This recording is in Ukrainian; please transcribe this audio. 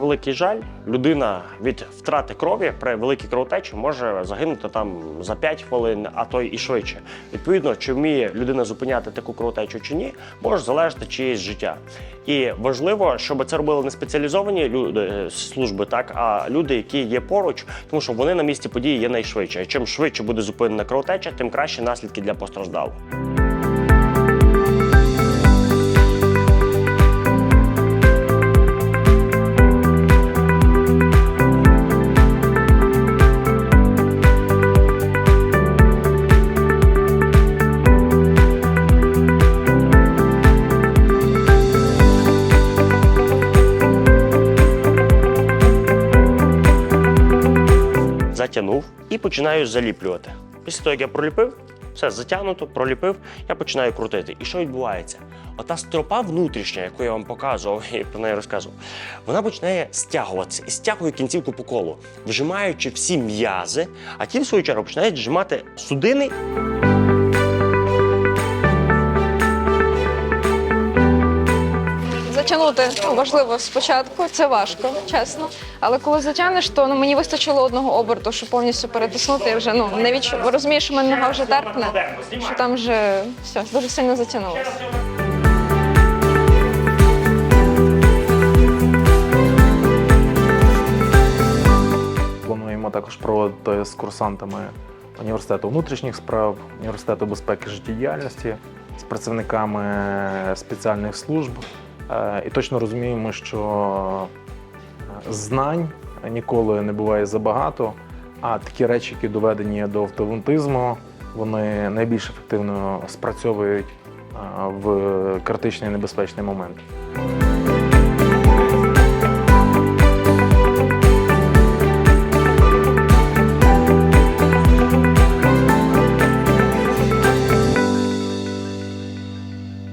превеликий жаль, людина від втрати крові при великій кровотечі може загинути там за 5 хвилин, а то і швидше. Відповідно, чи вміє людина зупиняти таку кровотечу чи ні, може залежати чиєсь життя. І важливо, щоб це робили не спеціалізовані люди е, служби, так а люди, які є поруч, тому що вони на місці події є найшвидше. Чим швидше буде зупинена кровотеча, тим краще наслідки для постраждалого. Затягнув і починаю заліплювати. Після того, як я проліпив, все затягнуто, проліпив, я починаю крутити. І що відбувається? Ота стропа внутрішня, яку я вам показував і про неї розказував, вона починає стягуватися і стягує кінцівку по колу, вжимаючи всі м'язи, а ті, в свою чергу, починають вжимати судини. Затягнути ну, важливо спочатку, це важко, чесно. Але коли затягнеш, то ну, мені вистачило одного оберту, щоб повністю перетиснути. Я вже ну не відчу... розумію, що мене нога вже терпне, що там вже все дуже сильно затягнулося. Плануємо також проводити з курсантами університету внутрішніх справ, університету безпеки життєдіяльності, з працівниками спеціальних служб. Е, І точно розуміємо, що е, знань ніколи не буває забагато, а такі речі, які доведені до автоматизму, вони найбільш ефективно спрацьовують е, в критичний небезпечний момент.